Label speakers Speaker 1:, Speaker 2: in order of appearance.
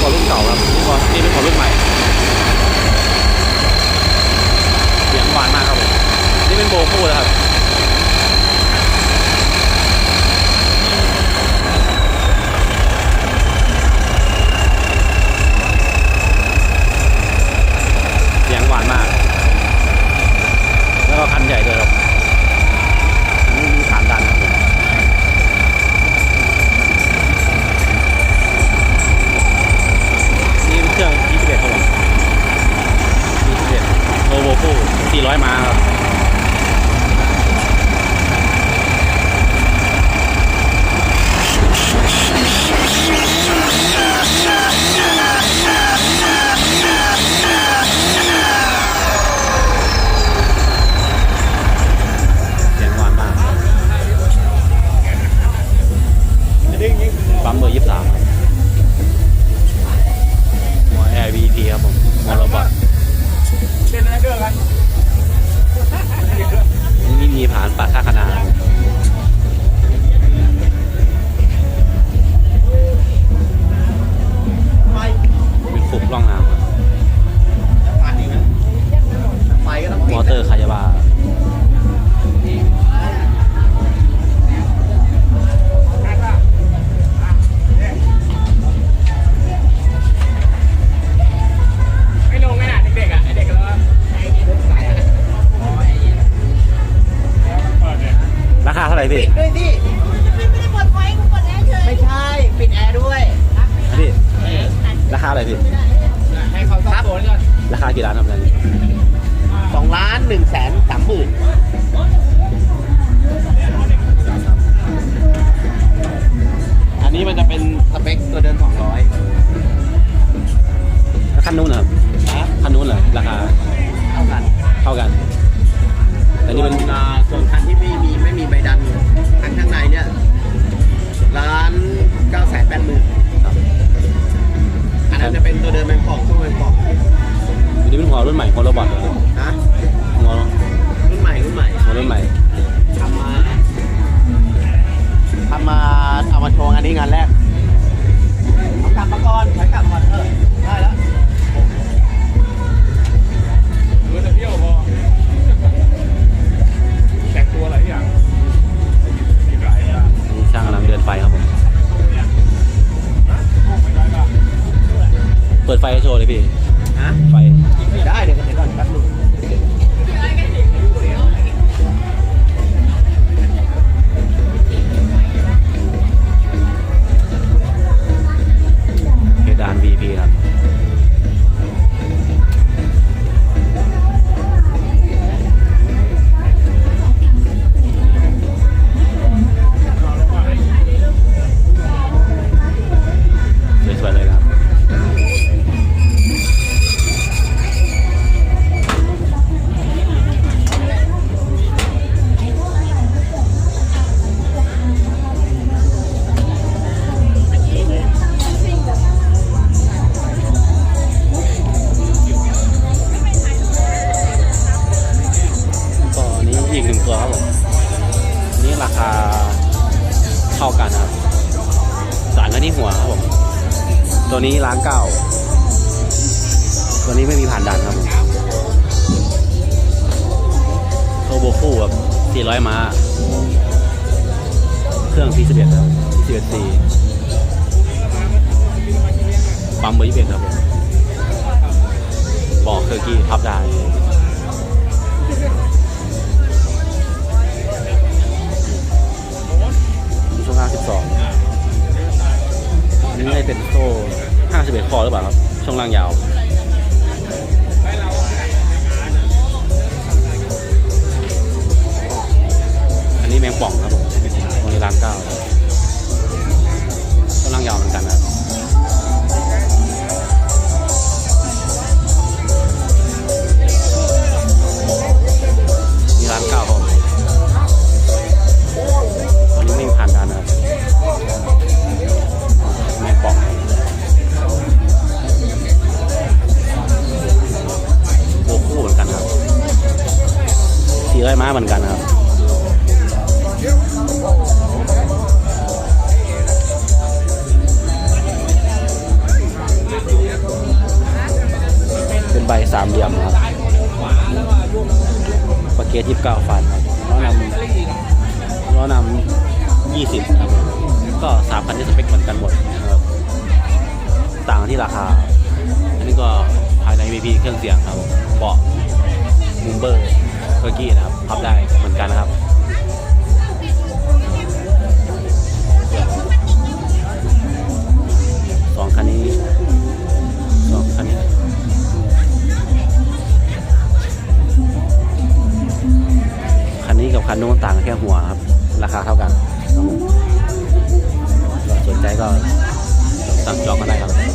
Speaker 1: ขอรุ่นเก่าครับนี่เป็นขอรุ่นใหม่ 来呀 อร์คายาบาราคาเท่าไหร่พี่ปิด
Speaker 2: ด้วยพี่ไม่ได้เปิดไฟกูเปิดแอร์เฉยไม่ใช่ ปิดแอร์ด้วย
Speaker 1: พี่ ราคาอะไรพี่ ให้เ
Speaker 2: ขาสอบสวนก่อน
Speaker 1: ราคากี่ล้านครับเนี่ย
Speaker 2: สองล้านหนึ่งแสนสามหมื่นอันนี้มันจะเป็นสเปคตัวเดินสองร้อย
Speaker 1: แล้วคันนู้นเหรอครับ
Speaker 2: นะ
Speaker 1: คันนู้นเหรอราคา
Speaker 2: เท่ากัน
Speaker 1: เท่ากัน แต่นี่มันส่
Speaker 2: วอ่าส่วนคันที่
Speaker 1: ไฟให้โชว์เลยพี่
Speaker 2: ฮะ
Speaker 1: ไฟ
Speaker 2: ได้เดี๋ยวเดี๋ยวก่อนแป๊บนึง
Speaker 1: ตัวนี้ล้านเก้าตัวนี้ไม่มีผ่านดันครับผมโทโบคู่แบบ400ม้า เครื่อง P11 ครับ P11C ปั๊มเบอร์21ครับผมบอกเคอร์กี้พับได้มีช่วง52 นนี้ได้เป็นโซ่51คอหรือเปล่าครับ ช่วงล่างยาวอันนี้แมงป่องครับผมตรงนี้ร้านเก้าช่วงล่างยาวเหมือนกันนะครับ สีไร้ม้าเหมือนกันครับเป็นใบสามเหลี่ยมครับปากเกตยี่สิบเก้าฟันครับล้อนำล้อนำยี่สิบครับก็สามพันที่สเปคเหมือนกันหมดครับต่างที่ราคา อันนี้ก็ภายใน VP เครื่องเสียงครับเบาะมูมเบอร์ เฟอร์กี้นะครับพับได้เหมือนกันนะครับสองคันนี้สองคันนี้คันนี้กับคันนู้นต่างกันแค่หัวครับ ราคาเท่ากันสนใจก็สั่งจองก็ได้ครับ